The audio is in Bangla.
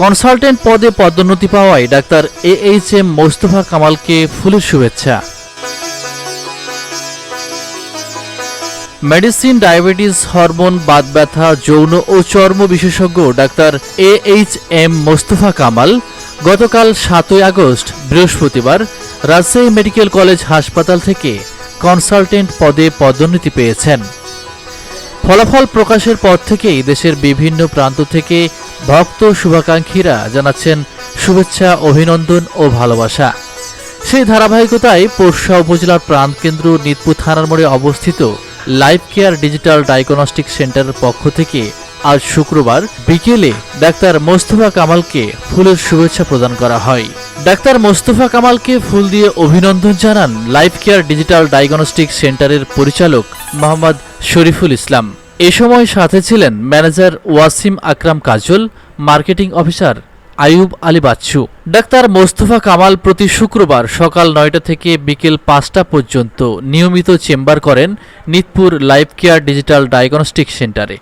কনসালটেন্ট পদে পদোন্নতি পাওয়ায় doctor A H M Mostafa কামালকে ফুলের শুভেচ্ছা। মেডিসিন, ডায়াবেটিস, হরমোন, বাত ব্যথা, যৌন ও চর্ম বিশেষজ্ঞ doctor A H M Mostafa Kamal গতকাল সাতই আগস্ট, বৃহস্পতিবার, রাজশাহী মেডিকেল কলেজ হাসপাতাল থেকে কনসালটেন্ট পদে পদোন্নতি পেয়েছেন। ফলাফল প্রকাশের পর থেকেই দেশের বিভিন্ন প্রান্ত থেকে ভক্ত শুভাকাঙ্ক্ষীরা জানাচ্ছেন শুভেচ্ছা, অভিনন্দন ও ভালোবাসা। সেই ধারাবাহিকতায় পোরশা উপজেলার প্রাণকেন্দ্র নিতপুর থানার মোড়ে অবস্থিত লাইফ কেয়ার ডিজিটাল ডায়াগনস্টিক সেন্টারের পক্ষ থেকে আজ শুক্রবার বিকেলে ডাক্তার মোস্তফা কামালকে ফুলের শুভেচ্ছা প্রদান করা হয়। ডাক্তার মোস্তফা কামালকে ফুল দিয়ে অভিনন্দন জানান লাইফ কেয়ার ডিজিটাল ডায়াগনস্টিক সেন্টারের পরিচালক মোহাম্মদ শরীফুল ইসলাম। এ সময় সাথে ছিলেন manager Wasim Akram Kajol, marketing officer Ayub Ali Bachchu. Doctor Mostafa Kamal প্রতি শুক্রবার সকাল নয়টা থেকে বিকেল পাঁচটা পর্যন্ত নিয়মিত চেম্বার করেন Nitpur life care digital diagnostic সেন্টারে।